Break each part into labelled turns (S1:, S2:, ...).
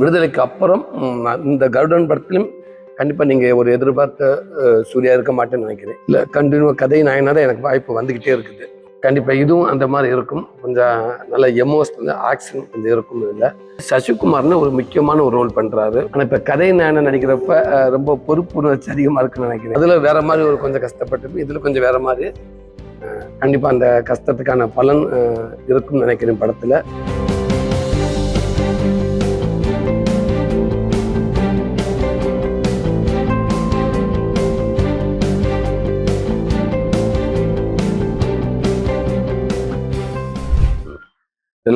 S1: விடுதலைக்கு அப்புறம் இந்த கருடன் படத்திலும் கண்டிப்பாக நீங்கள் ஒரு எதிர்பார்த்த சூர்யா இருக்க மாட்டேன்னு நினைக்கிறேன். இல்லை கண்டினியூ கதை நாயனாக எனக்கு வாய்ப்பு வந்துக்கிட்டே இருக்குது. கண்டிப்பாக இதுவும் அந்த மாதிரி இருக்கும். கொஞ்சம் நல்ல எமோஷனல் ஆக்ஷன் கொஞ்சம் இருக்கும் இதில். சசிகுமார்னு ஒரு முக்கியமான ஒரு ரோல் பண்ணுறாரு ஆனால் இப்போ கதை நாயனை நடிக்கிறப்ப ரொம்ப பொறுப்புணர்ச்சி அதிகமாக இருக்குன்னு நினைக்கிறேன். அதில் வேற மாதிரி ஒரு கொஞ்சம் கஷ்டப்பட்டு இதில் கொஞ்சம் வேற மாதிரி கண்டிப்பாக அந்த கஷ்டத்துக்கான பலன் இருக்கும்னு நினைக்கிறேன் படத்தில்.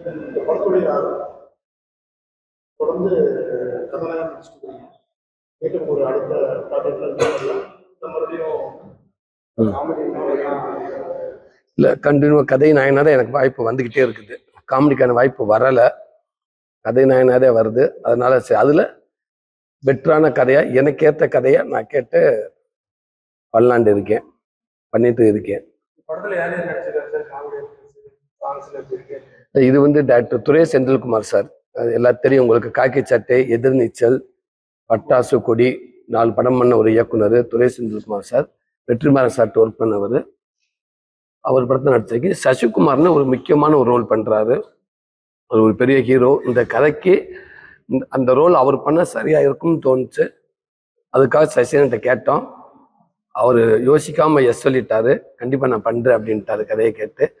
S2: இந்த படத்துடைய தொடர்ந்து கதாநாயகன் நடிச்சிட்டு மீண்டும் ஒரு அடுத்த ப்ராஜெக்ட்ல மறுபடியும்
S1: இல்லை கண்டினியூ கதை நாயனாக எனக்கு வாய்ப்பு வந்துக்கிட்டே இருக்குது. காமெடிக்கான வாய்ப்பு வரலை. கதை நாயனாதே வருது. அதனால அதில் பெட்டரான கதையா எனக்கு ஏற்ற கதையை நான் கேட்டு பண்ணலான்ட்டு இருக்கேன். பண்ணிட்டு இருக்கேன்.
S2: படத்துல யார் யார் நடிச்சிருக்காரு சார்? காமெடி சாங்ஸ்ல எப்படி இருக்கு
S1: இது வந்து டாக்டர் துரே செந்தில்குமார் சார். அது எல்லாம் தெரியும். உங்களுக்கு காக்கி சட்டை எதிர்நீச்சல் பட்டாசு கொடி நாலு படம் பண்ண ஒரு இயக்குனர் துரை செந்தில்குமார் சார். வெற்றிமாறன் சார்ட்டு ஒர்க் பண்ணவர். அவர் படத்தை நடிச்சிருக்கு சசிகுமார்னு ஒரு முக்கியமான ஒரு ரோல் பண்ணுறாரு அவர் ஒரு பெரிய ஹீரோ இந்த கதைக்கு இந்த- அந்த ரோல் அவர் பண்ண சரியாக இருக்கும்னு தோணுச்சு. அதுக்காக சசிகன்கிட்ட கேட்டோம். அவர் யோசிக்காமல் எஸ் சொல்லிட்டாரு. கண்டிப்பாக நான் பண்ணுறேன் அப்படின்ட்டாரு கதையை கேட்டு.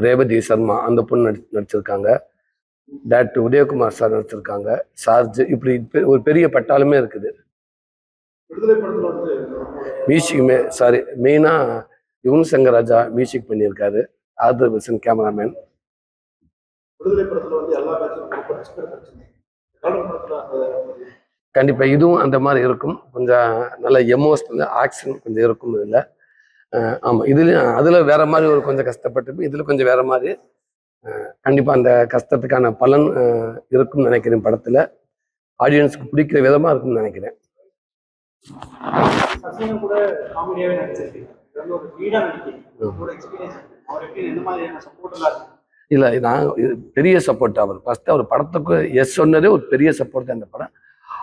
S1: ரேவதி சர்மா அந்த பொண்ணு நடி நடிச்சிருக்காங்க. டேரக்டர் உதயகுமார் சார் நடிச்சிருக்காங்க. சார்ஜ் இப்படி பெ- ஒரு பெரிய பட்டாலுமே இருக்குது. மியூசிக்குமே சாரி மெயினாக யுவன் சங்கர் ராஜா மியூசிக் பண்ணியிருக்காரு. ஆதர் வில்சன் கேமராமேன். கண்டிப்பாக இதுவும் அந்த மாதிரி இருக்கும். கொஞ்சம் நல்ல எமோஷனல் ஆக்ஷன் கொஞ்சம் இருக்கும் இதில். ஆமாம் இதுலேயும் அதில் வேற மாதிரி ஒரு கொஞ்சம் கஷ்டப்பட்டு இதில் கொஞ்சம் வேற மாதிரி கண்டிப்பாக அந்த கஷ்டத்துக்கான பலன் இருக்கும்னு நினைக்கிறேன் படத்தில். ஆடியன்ஸ்க்கு பிடிக்கிற விதமாக இருக்கும்னு நினைக்கிறேன். இல்லை நான் பெரிய சப்போர்ட் அவர். ஃபஸ்ட்டு அவர் படத்துக்கு எஸ் சொன்னதே ஒரு பெரிய சப்போர்ட் தான் இந்த படம்.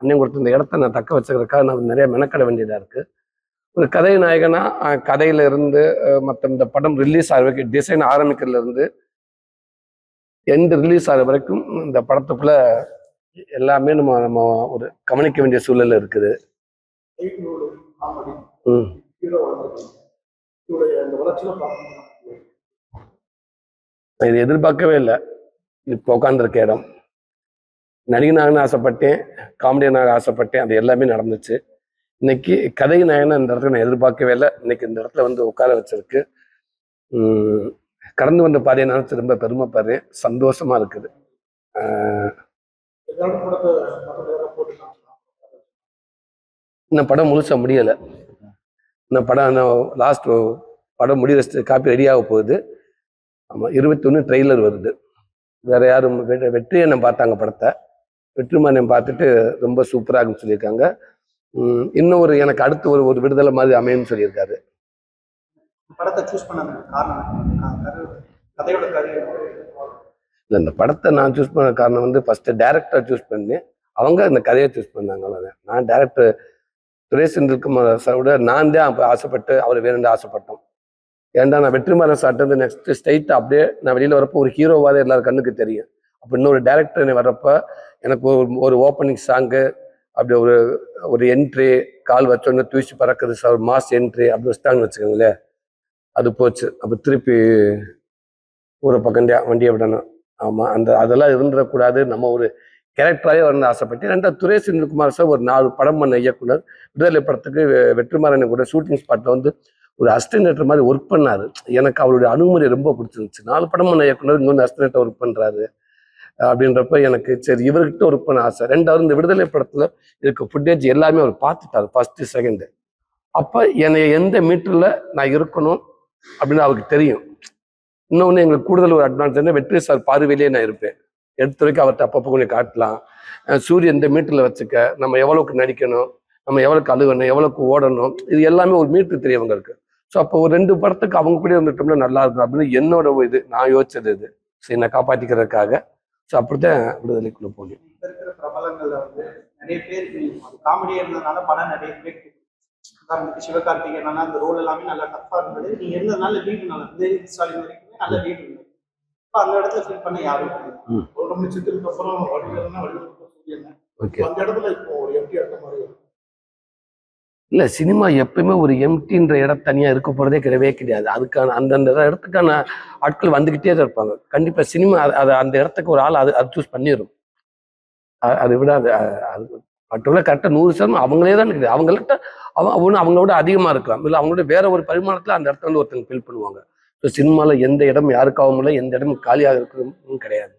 S1: அண்ணன் கொடுத்த இந்த இடத்த நான் தக்க வச்சுக்கிறதுக்காக நான் நிறைய மெனக்கட வேண்டியதாக இருக்குது ஒரு கதை நாயகனா கதையிலிருந்து மற்ற இந்த படம் ரிலீஸ் ஆகிற வரைக்கும் டிசைன் ஆரம்பிக்கிறதுலேருந்து எந்த ரிலீஸ் ஆகிற வரைக்கும் இந்த படத்துக்குள்ள எல்லாமே நம்ம நம்ம ஒரு கவனிக்க வேண்டிய சூழல் இருக்குது. இது எதிர்பார்க்கவே இல்லை. இப்போ உட்காந்துருக்க இடம். நடிகனாகனு ஆசைப்பட்டேன் காமெடியனாக ஆசைப்பட்டேன் அது எல்லாமே நடந்துச்சு. இன்னைக்கு கதை நாயகனை இந்த இடத்துல நான் எதிர்பார்க்கவே இல்லை. இன்னைக்கு இந்த இடத்துல வந்து உட்கார வச்சிருக்கு. கடந்து வந்த பாதையை நான் ரொம்ப பெருமைப்படுறேன். சந்தோஷமா இருக்குது. இந்த படம் முழுசா முடியலை. இந்த படம் லாஸ்ட் படம் முடிகிற காப்பி ரெடியாக போகுது. ஆமாம் இருபத்தொன்று ட்ரெய்லர் வருது. வேற யாரும் வெற்றியை வெற்றியண்ணன் பார்த்தாங்க படத்தை. வெற்றிமாறன் பார்த்துட்டு ரொம்ப சூப்பராக இருக்குன்னு சொல்லியிருக்காங்க. இன்னும் ஒரு எனக்கு அடுத்து ஒரு ஒரு விடுதலை மாதிரி அமையும்னு சொல்லியிருக்காரு.
S2: படத்தை சூஸ் பண்ண
S1: இல்லை இந்த படத்தை நான் சூஸ் பண்ண காரணம் வந்து ஃபஸ்ட்டு டேரக்டர் சூஸ் பண்ணேன் அவங்க இந்த கதையை சூஸ் பண்ணாங்க அவ்வளோதான் நான் டேரக்டர் சுரேஷ் செந்தில்குமார் சாரோட நான் தான் அப்போ ஆசைப்பட்டு அவர் வேணும்னு ஆசைப்பட்டோம். ஏன்டா நான் வெற்றிமாறன் சார்ட்டு வந்து நெக்ஸ்ட் ஸ்ட்ரைட்டாக அப்படியே நான் வெளியில் வரப்போ ஒரு ஹீரோவாக எல்லாரும் கண்ணுக்கு தெரியும். அப்போ இன்னொரு டேரக்டர் வர்றப்ப எனக்கு ஒரு ஒரு ஓப்பனிங் சாங்கு அப்படி ஒரு ஒரு என்ட்ரி கால் வச்சோன்னே தூசி பறக்குது சார் மாஸ் என்ட்ரி அப்படி வச்சுட்டாங்கன்னு வச்சுக்கோங்களேன் அது போச்சு. அப்போ திருப்பி ஊரை பக்கண்டியா வண்டியை விடணும். ஆமாம் அந்த அதெல்லாம் இருந்துடக்கூடாது. நம்ம ஒரு கேரக்டராகவே வரணும்னு ஆசைப்பட்டு ரெண்டாவது துரை செந்தில்குமார் சார் ஒரு நாலு படம் பண்ண இயக்குனர். விடுதலை படத்துக்கு வெ- வெற்றிமாறன் கூட ஷூட்டிங் ஸ்பாட்டில் வந்து ஒரு அஸ்டினேட்டர் மாதிரி ஒர்க் பண்ணாரு. எனக்கு அவருடைய அணுகுமுறை ரொம்ப பிடிச்சிருந்துச்சு. நாலு படம் பண்ண இயக்குனர் இன்னொன்று அஸ்டினேட்டர் ஒர்க் பண்ணுறாரு அப்படின்றப்ப எனக்கு சரி இவர்கிட்ட ஒரு பண்ண ஆசை. ரெண்டாவது இந்த விடுதலை படத்தில் இருக்க ஃபுட்டேஜ் எல்லாமே அவர் பார்த்துட்டார் ஃபஸ்ட்டு செகண்டு அப்போ என்னை எந்த மீட்டரில் நான் இருக்கணும் அப்படின்னு அவருக்கு தெரியும். இன்னொன்று எங்களுக்கு கூடுதல் ஒரு அட்வான்ஸ் என்ன வெற்றி சார் பார்வையிலே நான் இருப்பேன். எடுத்து வரைக்கும் அவர்கிட்ட அப்பப்போ கொஞ்சம் காட்டலாம். சூரிய சூரியன் இந்த மீட்டரில் வச்சுக்க நம்ம எவ்வளோக்கு நடிக்கணும் நம்ம எவ்வளோக்கு அழுகணும் எவ்வளோக்கு ஓடணும் இது எல்லாமே ஒரு மீட்டர் தெரியும் அவங்களுக்கு. ஸோ அப்போ ஒரு ரெண்டு படத்துக்கு அவங்க கூட இருந்துட்டோம்னா நல்லா இருக்கும் அப்படின்னு என்னோட இது நான் யோசிச்சது இது. சரி நான் காப்பாற்றிக்கிறதுக்காக ஸோ அப்படித்தான் விடுதலைக்குள்ள போனேன்
S2: இப்ப இருக்கிற பிரபலங்கள்ல வந்து நிறைய பேர் காமெடியா இருந்ததுனால படம் நிறைய பேர் உதாரணத்துக்கு சிவகார்த்திகேயன் அந்த ரோல் எல்லாமே நல்லா டஃபா இருந்தது. நீங்க இருந்ததுனால லீடு நல்லா ஸ்டாலின் வரைக்குமே நல்ல லீடு இருந்தது. இப்ப அந்த இடத்துல ஃபில் பண்ண யாரும்.
S3: ஒரு நம்ம சித்திரத்துக்கு அப்புறம் வடிவேல்னா வடிவேலுக்கு
S1: ஓகே.
S3: அந்த இடத்துல இப்போ ஒரு எம்டி அந்த மாதிரி.
S1: இல்லை சினிமா எப்பயுமே ஒரு எம்டின்ற இடம் தனியாக இருக்க போகிறதே கிடையவே கிடையாது. அதுக்கான அந்தந்த இடத்துக்கான ஆட்கள் வந்துக்கிட்டே தான் இருப்பாங்க. கண்டிப்பாக சினிமா அது அந்த இடத்துக்கு ஒரு ஆள் அது அது சூஸ் பண்ணிடும் அது அதை விட அது அது மற்றவங்கள கரெக்டாக நூறு சதம் அவங்களே தான் இருக்குது அவங்கள்ட்ட அவன் ஒன்று அவங்களோட அதிகமாக இருக்கலாம். இல்லை அவங்களோட வேற ஒரு பரிமாணத்தில் அந்த இடத்துல வந்து ஒருத்தங்க ஃபீல் பண்ணுவாங்க. ஸோ சினிமாவில் எந்த இடம் யாருக்காகவும் இல்லை எந்த இடமும் காலியாக இருக்கிறதும் கிடையாது.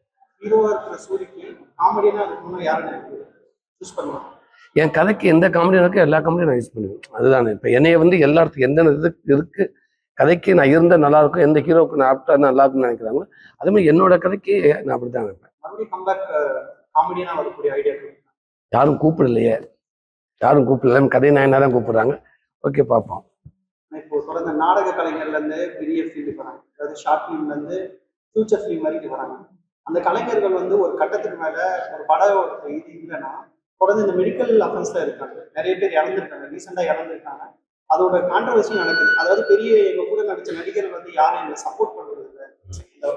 S1: என் கதைக்கு எந்த காமெடி இருக்கோ எல்லா காமெடியும் நான் யூஸ் பண்ணுவேன். அதுதான். இப்போ என்னைய வந்து எல்லாத்துக்கும் எந்த இது இருக்கு கதைக்கு நான் இருந்தால் நல்லா இருக்கும் எந்த ஹீரோவுக்கு நான் ஆப்டா நல்லா இருக்கும்னு நினைக்கிறாங்களோ அதே மாதிரி என்னோட கதைக்கு நான் அப்படி தான்
S2: ஐடியா
S1: யாரும் கூப்பிடலையே. யாரும் கூப்பிடல. கதை நாயனா தான் கூப்பிடுறாங்க. ஓகே பார்ப்போம்.
S2: இப்போ தொடர்ந்து நாடக கலைஞர்ல இருந்து பெரிய ஃபீல்டுக்கு வராங்க. அதாவது ஷார்ட் ஃபிலிம்ல இருந்து ஃபியூச்சர் ஃபிலிம் வரைக்கும் வராங்க. அந்த கலைஞர்கள் வந்து ஒரு கட்டத்துக்கு மேல ஒரு படம் இது இல்லைன்னா தொடர்ந்து இந்த மெடிக்கல் அஃபென்ஸ்ல இருக்காங்க. நிறைய பேர் இறந்துருக்காங்க. ரீசெண்டா இறந்துருக்காங்க. அதோட கான்ட்ரவர்சியும் நடக்குது. அதாவது பெரிய எங்க கூட நடிச்ச நடிகர்கள் வந்து யாரும் எங்களை சப்போர்ட் பண்றது இல்லை. இந்த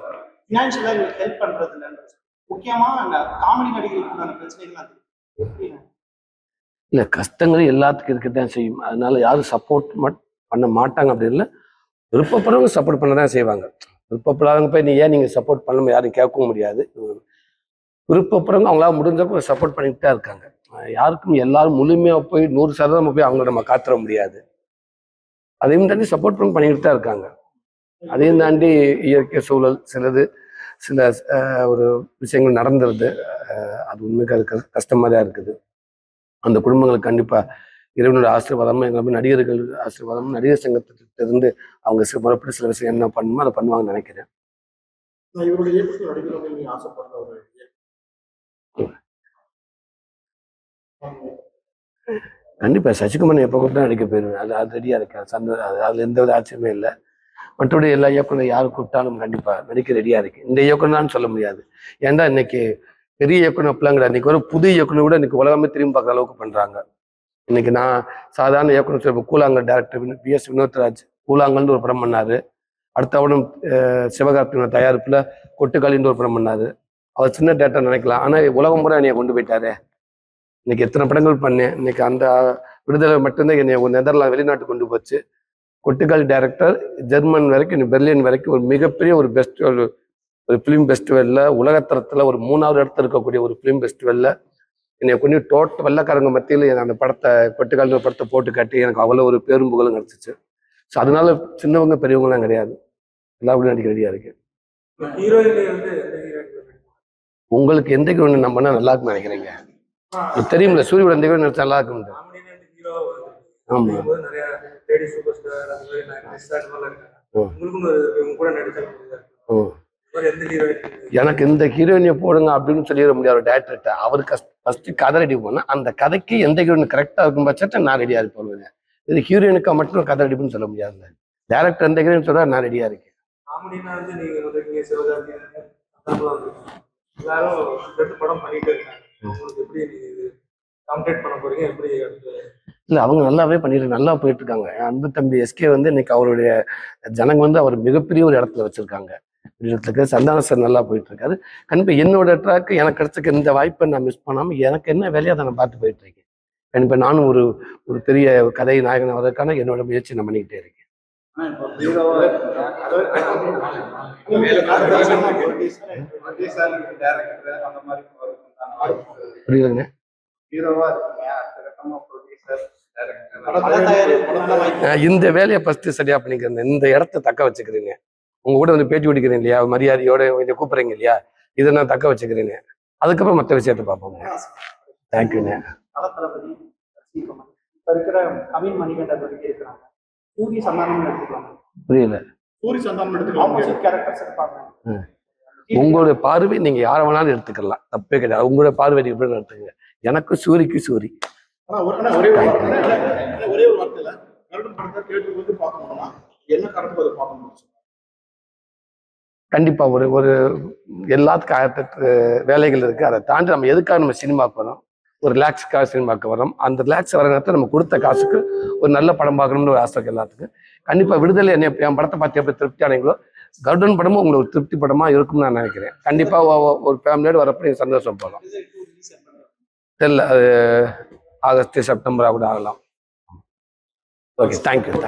S2: ஃபினான்ஷியலா எங்களுக்கு ஹெல்ப் பண்றது இல்லைன்னு முக்கியமா காமெடி நடிகர்களுக்கான பிரச்சனைகள் அது. எப்படி?
S1: இல்லை கஷ்டங்கள் எல்லாத்துக்கும் இருக்க தான் செய்யும். அதனால யாரும் சப்போர்ட் பண்ண மாட்டாங்க. அப்படி இல்லை. விருப்பப்படுறவங்க சப்போர்ட் பண்ண தான் செய்வாங்க. விருப்பப்படாதவங்க போய் நீ ஏன் நீங்கள் சப்போர்ட் பண்ணாம யாரும் கேட்கவும் முடியாது. விருப்பப்படுறவங்க அவங்களால முடிஞ்சவங்க சப்போர்ட் பண்ணிக்கிட்டு தான் இருக்காங்க. யாருக்கும் எல்லாரும் முழுமையாக போய் நூறு சதவீதம் போய் அவங்கள நம்ம காத்துற முடியாது. அதையும் தாண்டி சப்போர்ட் பண்ணி பண்ணிக்கிட்டு தான் இருக்காங்க. அதையும் தாண்டி இயற்கை சூழல் சிலது சில ஒரு விஷயங்கள் நடந்துருது. அது உண்மைக்கு அது கஷ்டமாக தான் இருக்குது. அந்த குடும்பங்களுக்கு கண்டிப்பாக இறைவனோட ஆசீர்வாதமும் எங்களை நடிகர்கள் ஆசீர்வாதமும் நடிகர் சங்கத்திலிருந்து அவங்க சில முறைப்படி சில விஷயம் என்ன பண்ணுமோ அதை பண்ணுவாங்கன்னு நினைக்கிறேன்.
S3: ஆமா.
S1: கண்டிப்பா. சசிகுமாரன் எப்போ கூட நடிக்க போயிருவேன். அது அது இருக்கேன் சந்த அது அதுல எந்த வித ஆச்சரியமே இல்லை. மற்றபடி எல்லா இயக்குனர் யார் கூப்பிட்டாலும் கண்டிப்பா நடிக்க ரெடியா இருக்கு. இந்த இயக்குனர்னு சொல்ல முடியாது. ஏன்டா இன்னைக்கு பெரிய இயக்குனர் அப்படிலாம் கிடையாது. இன்னைக்கு ஒரு புது இயக்குனர் கூட இன்னைக்கு உலகமே திரும்பி பார்க்குற அளவுக்கு பண்றாங்க. இன்னைக்கு நான் சாதாரண இயக்குனர் சொல்ல Koozhangal director P S Vinothraj கூலாங்கல்னு ஒரு படம் பண்ணாரு. அடுத்த அவனும் சிவகார்த்திகேயன் தயாரிப்புல கொட்டுக்காளின்னு ஒரு படம் பண்ணாரு. அவர் சின்ன டேட்டா நினைக்கலாம். ஆனா உலகம் கூட என்னைய கொண்டு போயிட்டாரு. இன்னைக்கு எத்தனை படங்கள் பண்ணேன் இன்னைக்கு அந்த விடுதலை மட்டும்தான் என்னை நெதர்லாந்து வெளிநாட்டு கொண்டு போச்சு. கொட்டுக்காளி டைரக்டர் ஜெர்மன் வரைக்கும் பெர்லின் வரைக்கும் ஒரு மிகப்பெரிய ஒரு பெஸ்ட் ஒரு ஒரு ஃபிலிம் ஃபெஸ்டிவலில் உலகத்தரத்தில் ஒரு மூணாவது இடத்துல இருக்கக்கூடிய ஒரு ஃபிலிம் ஃபெஸ்டிவலில் என்னை கொண்டு டோட்டல் வெள்ளக்காரங்க மத்தியில் அந்த படத்தை கொட்டுக்கால் படத்தை போட்டு காட்டி எனக்கு அவ்வளோ ஒரு பேரும் புகழும் கிடச்சிச்சு. ஸோ அதனால சின்னவங்க பெரியவங்கலாம் கிடையாது. எல்லாரும் நடிக்க ரெடியாக
S4: ஹீரோயின்
S1: உங்களுக்கு எந்த நம்பினா நல்லா இருக்கும்னு நினைக்கிறீங்க? தெரியும்ல சூரிய உடந்தை கூட நிறுத்த நல்லா இருக்கும்.
S4: காமெடினு
S1: எனக்கு இந்த ஹீரோயினை போடுங்க அப்படின்னு சொல்லிட முடியாது டேரக்டர்கிட்ட அவருக்கு ஃபர்ஸ்ட் கதை ரெடி பண்ணா அந்த கதைக்கு எந்த ஹீரோயின் கரெக்டா இருக்கும் பட்சத்தை நான் ரெடியா இருப்பேன் இது ஹீரோயினுக்கு மட்டும் கதை ரெடிப்புன்னு சொல்ல முடியாது. டேரக்டர் எந்த ஹீரோயின் சொல்றா நான் ரெடியா இருக்கேன்.
S4: எல்லாரும் படம் பண்ணிட்டு இருக்காங்க. உங்களுக்கு எப்படி நீங்க இது காம்படேட் பண்ண போறீங்க எப்படி அடுத்து
S1: இல்லை அவங்க நல்லாவே பண்ணிட்டு நல்லா போயிட்டு இருக்காங்க அன்பு தம்பி எஸ்கே வந்து இன்னைக்கு அவருடைய ஜனங்க வந்து அவர் மிகப்பெரிய ஒரு இடத்துல வச்சிருக்காங்க இடத்துக்கு சந்தான சார் நல்லா போயிட்டு இருக்காரு கண்டிப்பாக என்னோட ட்ராக்கு எனக்கு கிடைச்சிருக்க இந்த வாய்ப்பை நான் மிஸ் பண்ணாமல் எனக்கு என்ன வேலையை அதை நான் பார்த்து போயிட்டு இருக்கேன் கண்டிப்பாக நானும் ஒரு ஒரு பெரிய கதை நாயகன் ஆவதற்கான என்னோட முயற்சி நான் பண்ணிக்கிட்டே இருக்கேன் புரியுதுங்க. இந்த வேலையை ஃபர்ஸ்ட் சரியா பண்ணிக்கிறேன். இந்த இடத்த தக்க வச்சுக்கிறேங்க. உங்க கூட வந்து பேட்டி கொடுக்கிறேன் இல்லையா? மரியாதையோட இதை கூப்பிடுறீங்க இல்லையா? இதை நான் தக்க வச்சுக்கிறேங்க அதுக்கப்புறம் மற்ற விஷயத்தை பார்ப்போங்க. தேங்க்யூங்க
S2: இருக்கிறாங்க சூரிய சந்தானம் எடுத்துக்கலாம்
S1: உங்களுடைய பார்வை நீங்க யாரை வேணாலும் எடுத்துக்கலாம். தப்பே கிடையாது. உங்களுடைய பார்வை நீங்க எப்படி எடுத்துக்கங்க எனக்கு சூரிக்கு சூரி. கண்டிப்பா ஒரு ஒரு எல்லாத்துக்கும் ஆயிரத்தெட்டு வேலைகள் இருக்கு. அதை தாண்டி நம்ம எதுக்காக நம்ம சினிமாக்கு வரோம்? ஒரு ரிலாக்ஸுக்காக சினிமாக்கு வரோம். அந்த ரிலாக்ஸ் வர நேரத்தில் நம்ம கொடுத்த காசுக்கு ஒரு நல்ல படம் பார்க்கணும்னு ஒரு ஆசை இருக்கு எல்லாத்துக்கும். கண்டிப்பா விடுதலை என்ன என் படத்தை பார்த்து எப்படி திருப்தி ஆனீங்களோ கருடன் படமும் உங்களுக்கு ஒரு திருப்தி படமா இருக்கும்னு நான் நினைக்கிறேன். கண்டிப்பா ஒரு ஃபேமிலியோட வரப்ப நீங்க சந்தோஷப்படலாம் தெரியல அது ஆகஸ்ட் செப்டம்பர் கூட ஆகலாம். Okay thank you thank you